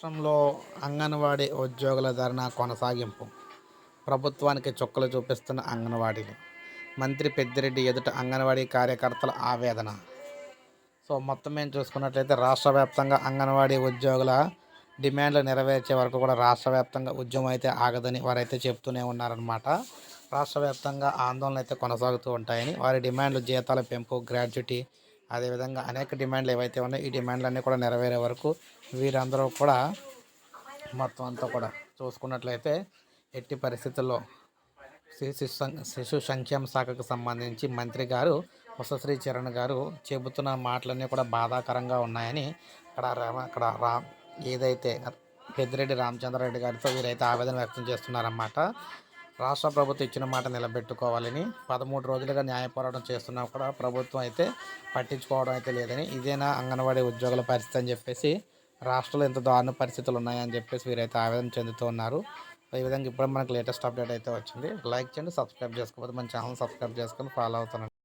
రాష్ట్రంలో అంగన్వాడీ ఉద్యోగుల ధర్నా కొనసాగింపు. ప్రభుత్వానికి చుక్కలు చూపిస్తున్న అంగన్వాడీలు. మంత్రి పెద్దిరెడ్డి ఎదుట అంగన్వాడీ కార్యకర్తల ఆవేదన. సో మొత్తం మేము చూసుకున్నట్లయితే రాష్ట్ర వ్యాప్తంగా అంగన్వాడీ ఉద్యోగుల డిమాండ్లు నెరవేర్చే వరకు కూడా రాష్ట్ర వ్యాప్తంగా ఉద్యమం అయితే ఆగదని వారైతే చెప్తూనే ఉన్నారనమాట రాష్ట్ర వ్యాప్తంగా ఆందోళన అయితే కొనసాగుతూ ఉంటాయని వారి డిమాండ్లు జీతాల పెంపు గ్రాడ్యుటీ అదేవిధంగా అనేక డిమాండ్లు ఏవైతే ఉన్నాయో ఈ డిమాండ్లన్నీ కూడా నెరవేరే వరకు వీరందరూ కూడా మొత్తం అంతా కూడా చూసుకున్నట్లయితే ఎట్టి పరిస్థితుల్లో శిశు శిశు సంక్షేమ శాఖకు సంబంధించి మంత్రి గారు వసశ్రీ చరణ్ గారు చెబుతున్న మాటలన్నీ కూడా బాధాకరంగా ఉన్నాయని అక్కడ రామ అక్కడ రా ఏదైతే పెద్దిరెడ్డి రామచంద్రారెడ్డి గారితో వీరైతే ఆవేదన వ్యక్తం చేస్తున్నారన్నమాట. రాష్ట్ర ప్రభుత్వం ఇచ్చిన మాట నిలబెట్టుకోవాలని పదమూడు రోజులుగా న్యాయ పోరాటం చేస్తున్నా కూడా ప్రభుత్వం అయితే పట్టించుకోవడం అయితే లేదని ఇదేనా అంగన్వాడీ ఉద్యోగుల పరిస్థితి అని చెప్పేసి రాష్ట్రంలో ఎంత దారుణ పరిస్థితులు ఉన్నాయని చెప్పేసి వీరైతే ఆవేదన చెందుతూ ఉన్నారు. ఈ విధంగా ఇప్పుడు మనకు లేటెస్ట్ అప్డేట్ అయితే వచ్చింది. లైక్ చేయండి సబ్స్క్రైబ్ చేసుకోకపోతే మన ఛానల్ సబ్స్క్రైబ్ చేసుకొని ఫాలో అవుతున్నాను